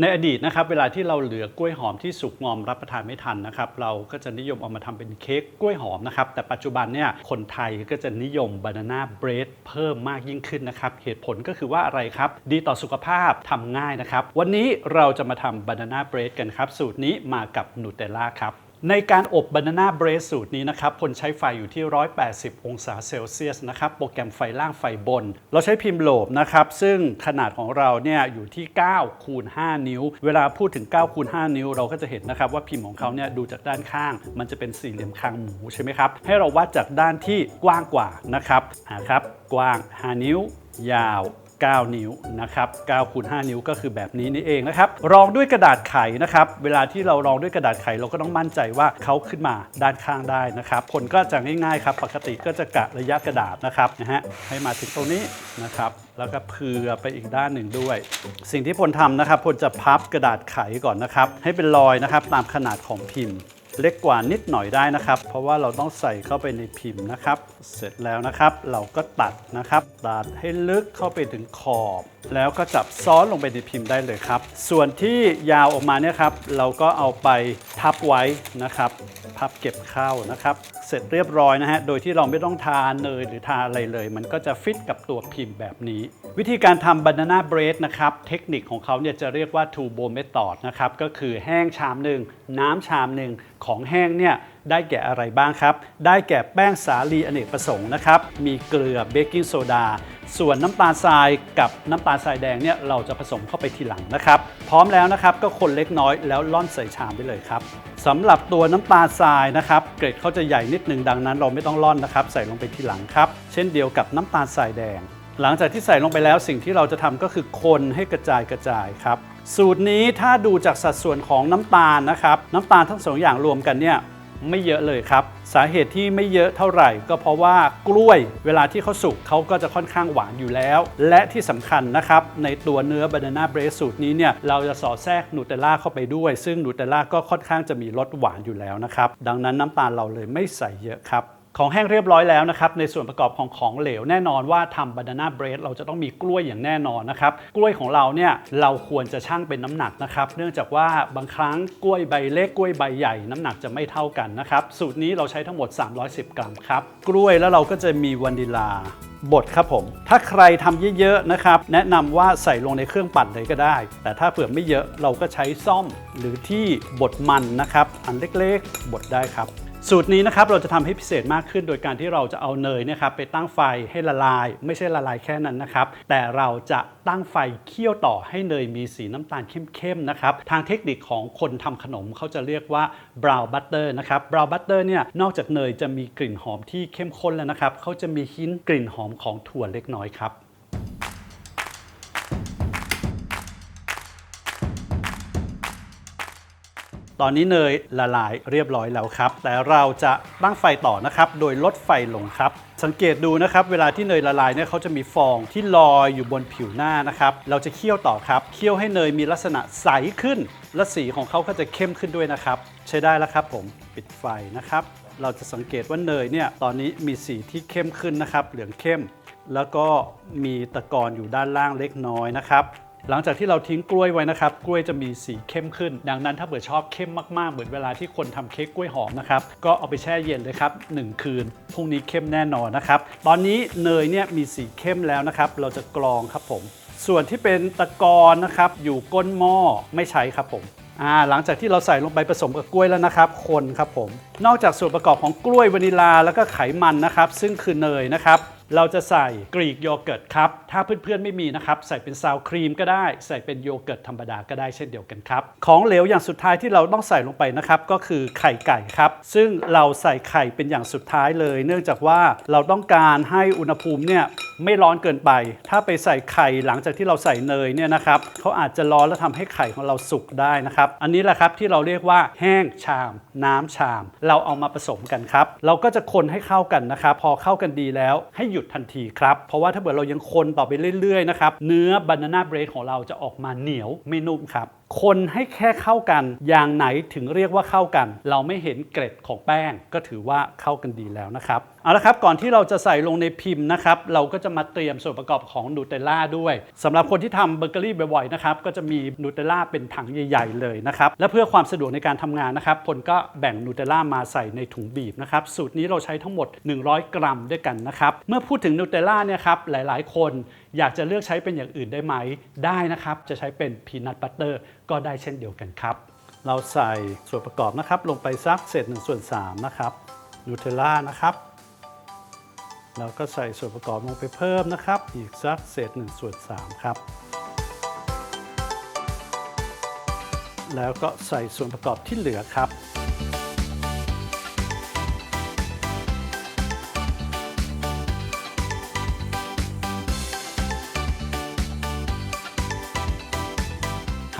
ในอดีตนะครับเวลาที่เราเหลือกล้วยหอมที่สุกงอมรับประทานไม่ทันนะครับเราก็จะนิยมเอามาทำเป็นเค้กกล้วยหอมนะครับแต่ปัจจุบันเนี่ยคนไทยก็จะนิยมบานาน่าเบรดเพิ่มมากยิ่งขึ้นนะครับเหตุผลก็คือว่าอะไรครับ ดีต่อสุขภาพทำง่ายนะครับ วันนี้เราจะมาทำบานาน่าเบรดกันครับ สูตรนี้มากับนูเทลล่าครับ ในการอบบานาน่าเบรดสูตรนี้นะครับพลใช้ไฟอยู่ที่ 180 องศาเซลเซียสนะครับ โปรแกรมไฟล่างไฟบน เราใช้พิมพ์โหลบนะครับ ซึ่งขนาดของเราเนี่ยอยู่ที่ 9 คูณ 5 นิ้ว เวลาพูดถึง 9 คูณ 5 นิ้ว เราก็จะเห็นนะครับว่าพิมพ์ของเขาเนี่ยดูจากด้านข้าง มันจะเป็นสี่เหลี่ยมคางหมูใช่ไหมครับ ให้เราวัดจากด้านที่กว้างกว่านะครับอ่าครับ กว้าง 5 นิ้ว ยาว 9 นิ้วนะครับ9คูณ5นิ้วก็คือแบบนี้นี่เองนะครับ รองด้วยกระดาษไขนะครับ เวลาที่เรารองด้วยกระดาษไขเราก็ต้องมั่นใจว่าเขาขึ้นมาด้านข้างได้นะครับ ผลก็จะง่ายๆครับ ปกติก็จะกะระยะกระดาษนะครับนะฮะ ให้มาถึงตรงนี้นะครับ แล้วก็เผื่อไปอีกด้านหนึ่งด้วย สิ่งที่พลทำนะครับพลจะพับกระดาษไขก่อนนะครับ ให้เป็นรอยนะครับตามขนาดของพิมพ์ เล็กกว่านิดหน่อยได้นะครับ เพราะว่าเราต้องใส่เข้าไปในพิมพ์นะครับ เสร็จแล้วนะครับ เราก็ตัดนะครับ ตัดให้ลึกเข้าไปถึงขอบ แล้วก็จับซ้อนลงไปในพิมพ์ได้เลยครับ ส่วนที่ยาวออกมาเนี่ยครับ เราก็เอาไปพับไว้นะครับ พับเก็บเข้านะครับ เสร็จเรียบร้อยนะฮะ โดยที่เราไม่ต้องทาเนยหรือทาอะไรเลย มันก็จะฟิตกับตัวพิมพ์แบบนี้ วิธีการทำ banana bread นะครับ เทคนิคของเขาเนี่ยจะเรียกว่า two bowl method นะครับ ก็คือแห้งชามหนึ่งน้ำชามหนึ่งของแห้งเนี่ยได้แก่อะไรบ้างครับ ได้แก่แป้งสาลีอเนกประสงค์นะครับ มีเกลือเบกกิ้งโซดา ส่วนน้ำตาลทรายกับน้ำตาลทรายแดงเนี่ยเราจะผสมเข้าไปทีหลังนะครับ พร้อมแล้วนะครับก็คนเล็กน้อยแล้วล่อนใส่ชามไปเลยครับสำหรับตัวน้ำตาลทรายนะครับเกรดเขาจะใหญ่นิดนึงดังนั้น เราไม่ต้องล่อนนะครับใส่ลงไปทีหลังครับ เช่นเดียวกับน้ำตาลทรายแดง หลังจากที่ใส่ลงไปแล้วสิ่งที่เราจะทำก็คือคนให้กระจายกระจายครับ สูตรนี้ถ้าดูจากสัดส่วนของน้ำตาลนะครับ น้ำตาลทั้งสองอย่างรวมกันเนี่ยไม่เยอะเลยครับ สาเหตุที่ไม่เยอะเท่าไหร่ ก็เพราะว่ากล้วยเวลาที่เขาสุกเขาก็จะค่อนข้างหวานอยู่แล้ว และที่สำคัญนะครับ ในตัวเนื้อบานาน่าเบรดสูตรนี้เนี่ยเราจะสอดแทรกนูเทลล่าเข้าไปด้วย ซึ่งนูเทลล่าก็ค่อนข้างจะมีรสหวานอยู่แล้วนะครับ ดังนั้นน้ำตาลเราเลยไม่ใส่เยอะครับ ของแห้งเรียบร้อยแล้วนะครับ ในส่วนประกอบของของเหลวแน่นอนว่าทำบานาน่าเบรดเราจะต้องมีกล้วยอย่างแน่นอนนะครับ กล้วยของเราเนี่ยเราควรจะชั่งเป็นน้ำหนักนะครับ เนื่องจากว่าบางครั้งกล้วยใบเล็กกล้วยใบใหญ่น้ำหนักจะไม่เท่ากันนะครับ สูตรนี้เราใช้ทั้งหมด 310 กรัมครับ กล้วยแล้วเราก็จะมีวานิลาบดครับผม ถ้าใครทำเยอะๆนะครับ แนะนำว่าใส่ลงในเครื่องปั่นเลยก็ได้ แต่ถ้าเผื่อไม่เยอะเราก็ใช้ซ่อมหรือที่บดมันนะครับ อันเล็กๆ บดได้ครับ สูตรนี้นะครับเราจะทำให้พิเศษมากขึ้นโดยการที่เราจะเอาเนยนะครับไปตั้งไฟให้ละลาย ไม่ใช่ละลายแค่นั้นนะครับ แต่เราจะตั้งไฟเคี่ยวต่อให้เนยมีสีน้ำตาลเข้มๆนะครับทางเทคนิคของคนทำขนมเขาจะเรียกว่า brown butter นะครับ brown butter เนี่ยนอกจากเนยจะมีกลิ่นหอมที่เข้มข้นแล้วนะครับเขาจะมีหินกลิ่นหอมของถั่วเล็กน้อยครับ ตอนนี้เนยละลายเรียบร้อยแล้วครับ แต่เราจะตั้งไฟต่อนะครับ โดยลดไฟลงครับ สังเกตดูนะครับ เวลาที่เนยละลายเนี่ยเขาจะมีฟองที่ลอยอยู่บนผิวหน้านะครับ เราจะเคี่ยวต่อครับ เคี่ยวให้เนยมีลักษณะใสขึ้น และสีของเขาก็จะเข้มขึ้นด้วยนะครับ ใช้ได้แล้วครับผม ปิดไฟนะครับ เราจะสังเกตว่าเนยเนี่ย ตอนนี้มีสีที่เข้มขึ้นนะครับ เหลืองเข้ม แล้วก็มีตะกอนอยู่ด้านล่างเล็กน้อยนะครับ หลังจากที่เราทิ้งกล้วยไว้นะครับ กล้วยจะมีสีเข้มขึ้น ดังนั้นถ้าเผื่อชอบเข้มมากๆ เหมือนเวลาที่คนทำเค้กกล้วยหอมนะครับ ก็เอาไปแช่เย็นเลยครับ 1 คืน พรุ่งนี้เข้มแน่นอนนะครับ ตอนนี้เนยเนี่ยมีสีเข้มแล้วนะครับ เราจะกรองครับผม ส่วนที่เป็นตะกอนนะครับ อยู่ก้นหม้อไม่ใช้ครับผมอ่าหลังจากที่เราใส่ลงไปผสมกับกล้วยแล้วนะครับ คนครับผม นอกจากส่วนประกอบของกล้วยวานิลาแล้วก็ไขมันนะครับ ซึ่งคือเนยนะครับ เราจะใส่กรีกโยเกิร์ตครับ ถ้าเพื่อนๆไม่มีนะครับ ใส่เป็นซาวครีมก็ได้ ใส่เป็นโยเกิร์ตธรรมดาก็ได้เช่นเดียวกันครับ ของเหลวอย่างสุดท้ายที่เราต้องใส่ลงไปนะครับ ก็คือไข่ไก่ครับ ซึ่งเราใส่ไข่เป็นอย่างสุดท้ายเลย เนื่องจากว่าเราต้องการให้อุณหภูมิเนี่ยไม่ร้อนเกินไป ถ้าไปใส่ไข่หลังจากที่เราใส่เนยเนี่ยนะครับเขาอาจจะร้อนแล้วทำให้ไข่ของเราสุกได้นะครับ อันนี้แหละครับที่เราเรียกว่าแห้งชาม น้ำชาม เราเอามาผสมกันครับ เราก็จะคนให้เข้ากันนะครับ พอเข้ากันดีแล้วให้หยุดทันทีครับ เพราะว่าถ้าเกิดเรายังคนต่อไปเรื่อยๆนะครับ เนื้อบานาน่าเบรดของเราจะออกมาเหนียวไม่นุ่มครับ คนให้แค่เข้ากัน อย่างไหนถึงเรียกว่าเข้ากัน เราไม่เห็นเกร็ดของแป้งก็ถือว่าเข้ากันดีแล้วนะครับเอาละครับก่อนที่เราจะใส่ลงในพิมพ์นะครับเราก็จะมาเตรียมส่วนประกอบของนูเทลล่าด้วยสำหรับคนที่ทำเบเกอรี่บ่อยๆนะครับก็จะมีนูเทลล่าเป็นถังใหญ่ๆเลยนะครับและเพื่อความสะดวกในการทำงานนะครับผลก็แบ่งนูเทลล่ามาใส่ในถุงบีบนะครับสูตรนี้เราใช้ทั้งหมด 100 กรัมด้วยกันนะครับเมื่อพูดถึงนูเทลล่าเนี่ยครับหลายๆ คนอยากจะเลือกใช้เป็นอย่างอื่นได้ไหมได้นะครับจะใช้เป็นพีนัทบัตเตอร์ก็ได้เช่นเดียวกันครับ เราใส่ส่วนประกอบนะครับ ลงไปสักเศษ1ส่วน3นะครับนูเทลล่านะครับแล้วก็ใส่ส่วนประกอบลงไปเพิ่มนะครับ อีกสักเศษ1ส่วน3ครับ แล้วก็ใส่ส่วนประกอบที่เหลือครับ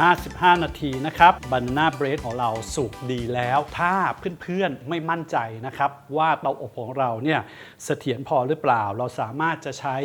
55นาทีนะครับบานาน่าเบรดของเราสุกดีแล้ว ถ้าเพื่อนๆไม่มั่นใจนะครับ ว่าเตาอบของเราเนี่ยเสถียรพอหรือเปล่า เราสามารถจะใช้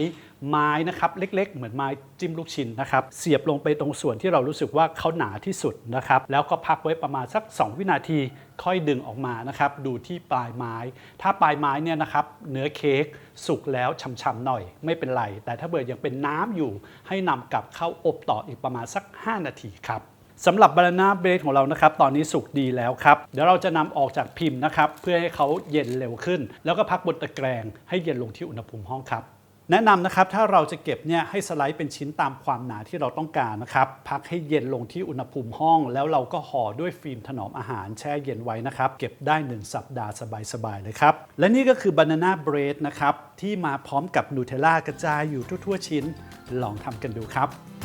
ไม้นะครับเล็กๆ เหมือนไม้จิ้มลูกชิ้นนะครับเสียบลงไปตรงส่วนที่เรารู้สึกว่าเขาหนาที่สุดนะครับแล้วก็พักไว้ประมาณสัก 2 วินาทีค่อยดึงออกมานะครับดูที่ปลายไม้ ถ้าปลายไม้เนี่ยนะครับเนื้อเค้กสุกแล้วช่ำๆหน่อย ไม่เป็นไร แต่ถ้าเบิดยังเป็นน้ำอยู่ ให้นำกลับเข้าอบต่ออีกประมาณสัก 5 นาทีครับสำหรับบานาน่าเบรดของเรานะครับ ตอนนี้สุกดีแล้วครับ เดี๋ยวเราจะนำออกจากพิมพ์นะครับ เพื่อให้เขาเย็นเร็วขึ้น แล้วก็พักบนตะแกรงให้เย็นลงที่อุณหภูมิห้องครับ แนะนำนะครับถ้าเราจะเก็บเนี่ยให้สไลด์เป็นชิ้นตามความหนาที่เราต้องการนะครับพักให้เย็นลงที่อุณหภูมิห้อง แล้วเราก็ห่อด้วยฟิล์มถนอมอาหารแช่เย็นไว้นะครับ เก็บได้ 1 สัปดาห์สบายๆเลยครับ และนี่ก็คือบานาน่าเบรดนะครับที่มาพร้อมกับนูเทลล่ากระจายอยู่ทั่วๆชิ้น ลองทำกันดูครับ